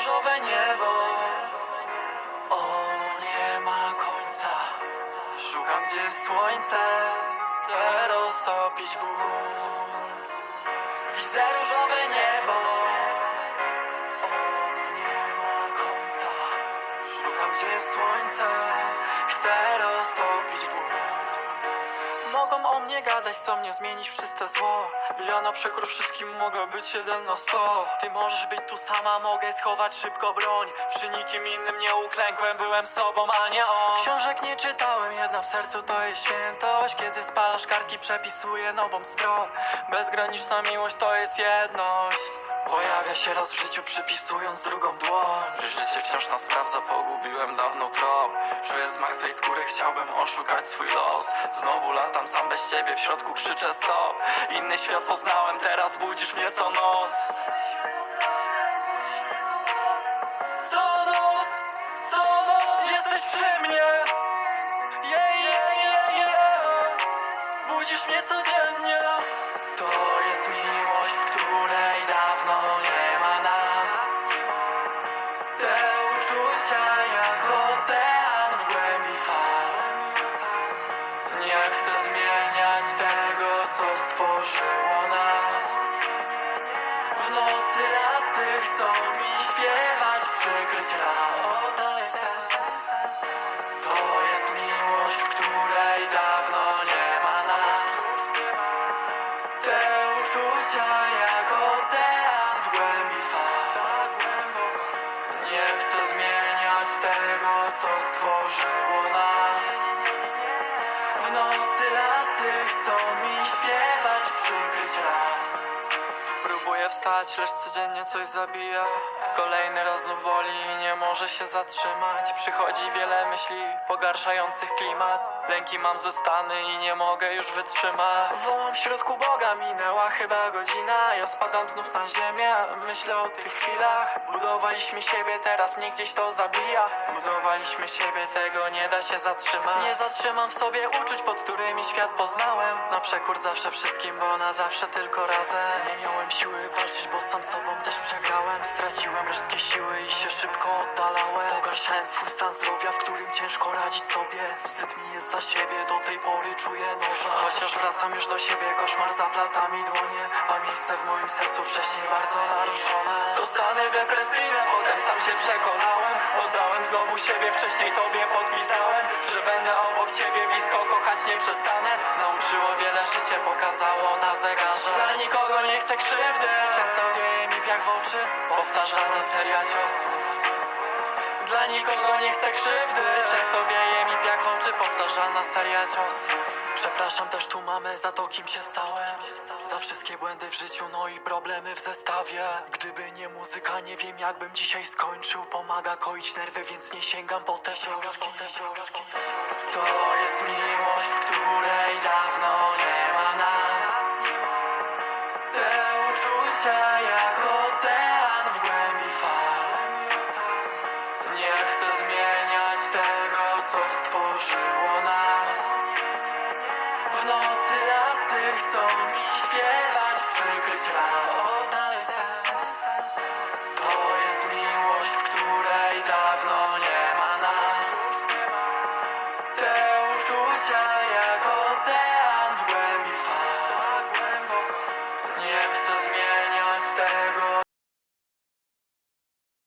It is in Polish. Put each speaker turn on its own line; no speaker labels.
różowe niebo. Ono nie ma końca. Szukam gdzie słońce Chcę roztopić ból. Widzę różowe niebo. Ono nie ma końca. Szukam gdzie słońce Chcę roztopić ból Mogą o mnie gadać, co mnie zmienić w czyste zło. Ja na przekór wszystkim mogę być jeden na sto. Ty możesz być tu sama, mogę schować szybko broń. Przy nikim innym nie uklękłem, byłem z tobą, a nie on. Książek nie czytałem, jedna w sercu to jest świętość. Kiedy spalasz kartki, przepisuję nową stronę. Bezgraniczna miłość to jest jedność. Pojawia się raz w życiu przypisując drugą dłoń. Życie wciąż nas sprawdza, pogubiłem dawno trop smak twej skóry, chciałbym oszukać swój los. Znowu latam sam bez ciebie, w środku krzyczę stop. Inny świat poznałem, teraz budzisz mnie co noc. Co noc, co noc jesteś przy mnie. Yeah, yeah, yeah, yeah. Budzisz mnie codziennie chcę zmieniać tego, co stworzyło nas. W nocy lasy chcą mi śpiewać, przykryć ram Oddaję sens. To jest miłość, w której dawno nie ma nas. Te uczucia jak ocean w głębi fal. Nie chcę zmieniać tego, co stworzyło nas. W nocy lasy chcą mi śpiewać, przykryć Próbuję wstać, lecz codziennie coś zabija Kolejny raz znów boli i nie może się zatrzymać. Przychodzi wiele myśli pogarszających klimat. Lęki mam zostany i nie mogę już wytrzymać. Wołam w środku Boga, minęła chyba godzina. Ja spadam znów na ziemię, myślę o tych chwilach. Budowaliśmy siebie, teraz mnie gdzieś to zabija. Budowaliśmy siebie, tego nie da się zatrzymać. Nie zatrzymam w sobie uczuć, pod którymi świat poznałem. Na przekór zawsze wszystkim, bo na zawsze tylko razem. Nie miałem siły walczyć, bo sam sobą też Straciłem resztki siły i się szybko oddalałem. Pogarszałem swój stan zdrowia, w którym ciężko radzić sobie. Wstyd mi jest za siebie, do tej pory czuję noża. Chociaż wracam już do siebie, koszmar zaplata mi dłonie A miejsce w moim sercu wcześniej bardzo naruszone To stany depresyjne, się przekonałem Oddałem znowu siebie, wcześniej tobie podpisałem Że będę obok ciebie, blisko kochać nie przestanę. Nauczyło wiele życie, pokazało na zegarze. Dla nikogo nie chcę krzywdy. Często wieje mi piach w oczy Powtarzana seria ciosów nikogo nie chcę krzywdy. Często wieje mi piach w oczy Powtarzalna seria ciosów Przepraszam też tu mamy za to kim się stałem. Za wszystkie błędy w życiu No i problemy w zestawie. Gdyby nie muzyka nie wiem jakbym dzisiaj skończył. Pomaga koić nerwy więc nie sięgam po te proszki. To jest miłość w której dawno nie ma nas. Te uczucia